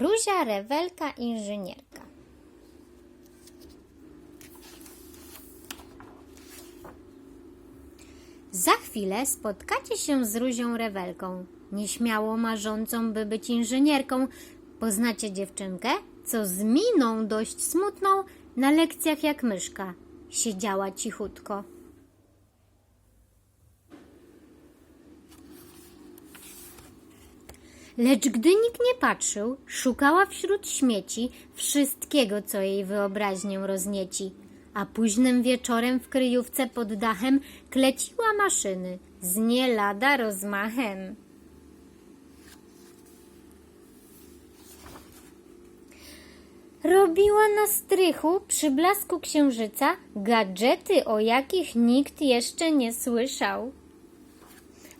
Ruzia, rewelka, inżynierka. Za chwilę spotkacie się z Ruzią Rewelką, nieśmiało marzącą, by być inżynierką. Poznacie dziewczynkę, co z miną dość smutną na lekcjach jak myszka siedziała cichutko. Lecz gdy nikt nie patrzył, szukała wśród śmieci wszystkiego, co jej wyobraźnię roznieci. A późnym wieczorem w kryjówce pod dachem kleciła maszyny z nie lada rozmachem. Robiła na strychu przy blasku księżyca gadżety, o jakich nikt jeszcze nie słyszał.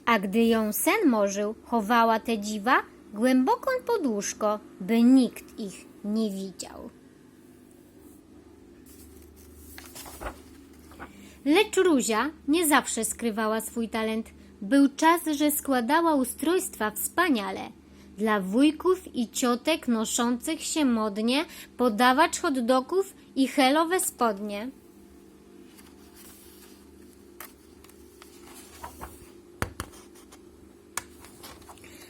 A gdy ją sen morzył, chowała te dziwa głęboko pod łóżko, by nikt ich nie widział. Lecz Ruzia nie zawsze skrywała swój talent. Był czas, że składała ustrojstwa wspaniale. Dla wujków i ciotek noszących się modnie podawacz hot dogów i helowe spodnie.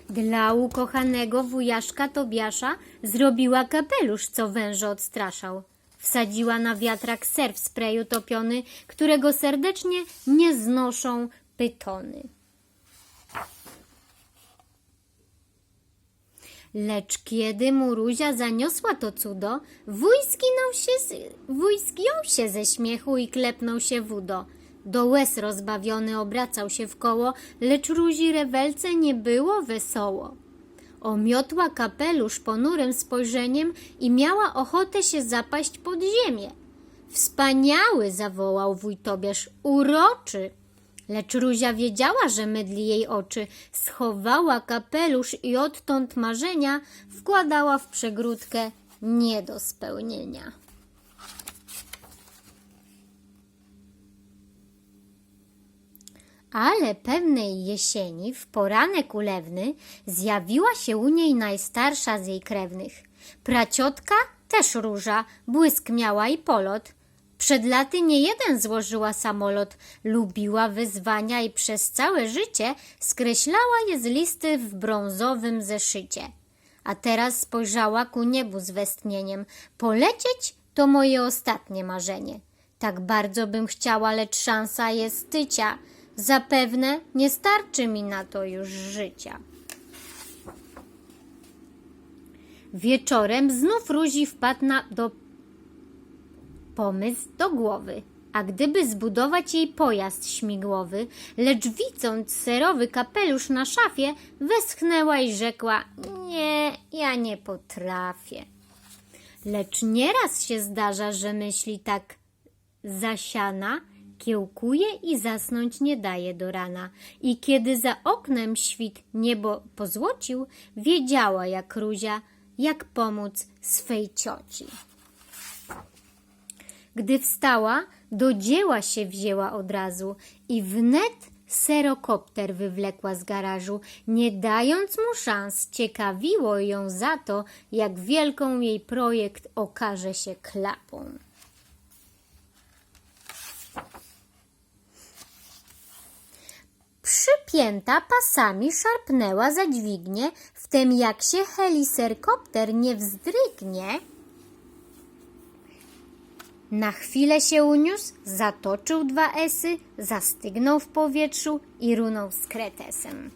Dla ukochanego wujaszka Tobiasza zrobiła kapelusz, co węże odstraszał. Wsadziła na wiatrak ser w topiony, którego serdecznie nie znoszą pytony. Lecz kiedy mu Ruzia zaniosła to cudo, wuj się, z... wuj zgiął się ze śmiechu i klepnął się w udo. Do łez rozbawiony obracał się w koło, lecz Ruzi rewelce nie było wesoło. Omiotła kapelusz ponurym spojrzeniem i miała ochotę się zapaść pod ziemię. Wspaniały, zawołał wuj Tobiasz, uroczy. Lecz Ruzia wiedziała, że mydli jej oczy, schowała kapelusz i odtąd marzenia wkładała w przegródkę nie do spełnienia. Ale pewnej jesieni, w poranek ulewny, zjawiła się u niej najstarsza z jej krewnych. Praciotka też róża, błysk miała i polot. Przed laty nie jeden złożyła samolot, lubiła wyzwania i przez całe życie skreślała je z listy w brązowym zeszycie. A teraz spojrzała ku niebu z westchnieniem. Polecieć to moje ostatnie marzenie. Tak bardzo bym chciała, lecz szansa jest tycia. Zapewne nie starczy mi na to już życia. Wieczorem znów Ruzi wpadł na, do pomysł do głowy. A gdyby zbudować jej pojazd śmigłowy, lecz widząc serowy kapelusz na szafie, westchnęła i rzekła: Nie, ja nie potrafię. Lecz nieraz się zdarza, że myśli tak zasiana kiełkuje i zasnąć nie daje do rana. I kiedy za oknem świt niebo pozłocił, wiedziała jak Ruzia, jak pomóc swej cioci. Gdy wstała, do dzieła się wzięła od razu i wnet serokopter wywlekła z garażu, nie dając mu szans, ciekawiło ją za to, jak wielką jej projekt okaże się klapą. Przypięta pasami szarpnęła za dźwignię, wtem jak się heliserkopter nie wzdrygnie. Na chwilę się uniósł, zatoczył dwa esy, zastygnął w powietrzu i runął z kretesem.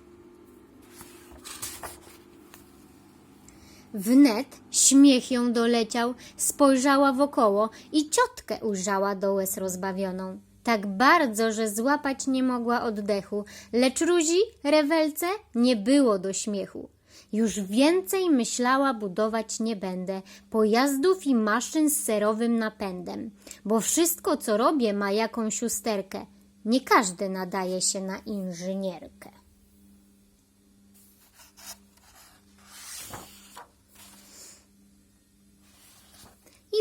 Wnet śmiech ją doleciał, spojrzała wokoło i ciotkę ujrzała do łez rozbawioną. Tak bardzo, że złapać nie mogła oddechu, lecz Ruzi, rewelce, nie było do śmiechu. Już więcej myślała budować nie będę pojazdów i maszyn z serowym napędem, bo wszystko co robię ma jakąś usterkę. Nie każdy nadaje się na inżynierkę.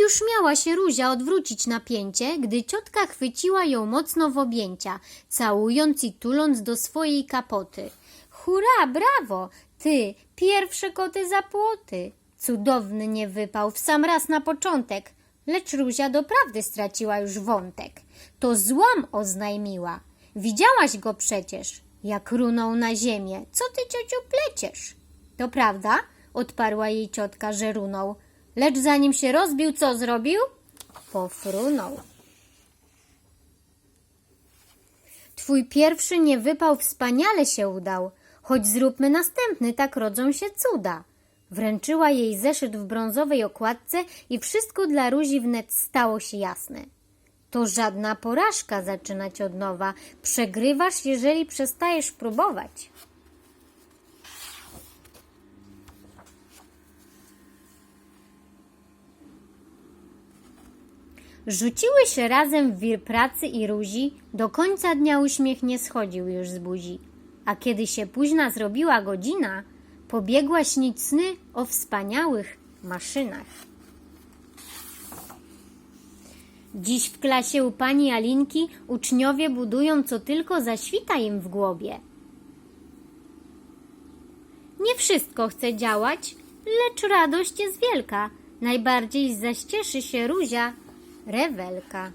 Już miała się Ruzia odwrócić napięcie, gdy ciotka chwyciła ją mocno w objęcia, całując i tuląc do swojej kapoty. Hurra, brawo! Ty, pierwsze koty za płoty! Cudowny nie wypał w sam raz na początek, lecz Ruzia doprawdy straciła już wątek. To złom oznajmiła. Widziałaś go przecież, jak runął na ziemię. Co ty, ciociu, pleciesz? To prawda, odparła jej ciotka, że runął. Lecz zanim się rozbił, co zrobił? Pofrunął. Twój pierwszy nie wypał, wspaniale się udał. Choć zróbmy następny, tak rodzą się cuda. Wręczyła jej zeszyt w brązowej okładce i wszystko dla Ruzi wnet stało się jasne. To żadna porażka zaczynać od nowa. Przegrywasz, jeżeli przestajesz próbować. Rzuciły się razem w wir pracy i Ruzi, do końca dnia uśmiech nie schodził już z buzi. A kiedy się późna zrobiła godzina, pobiegła śnić sny o wspaniałych maszynach. Dziś w klasie u pani Alinki uczniowie budują co tylko zaświta im w głowie. Nie wszystko chce działać, lecz radość jest wielka. Najbardziej zaś cieszy się Ruzia, rewelka.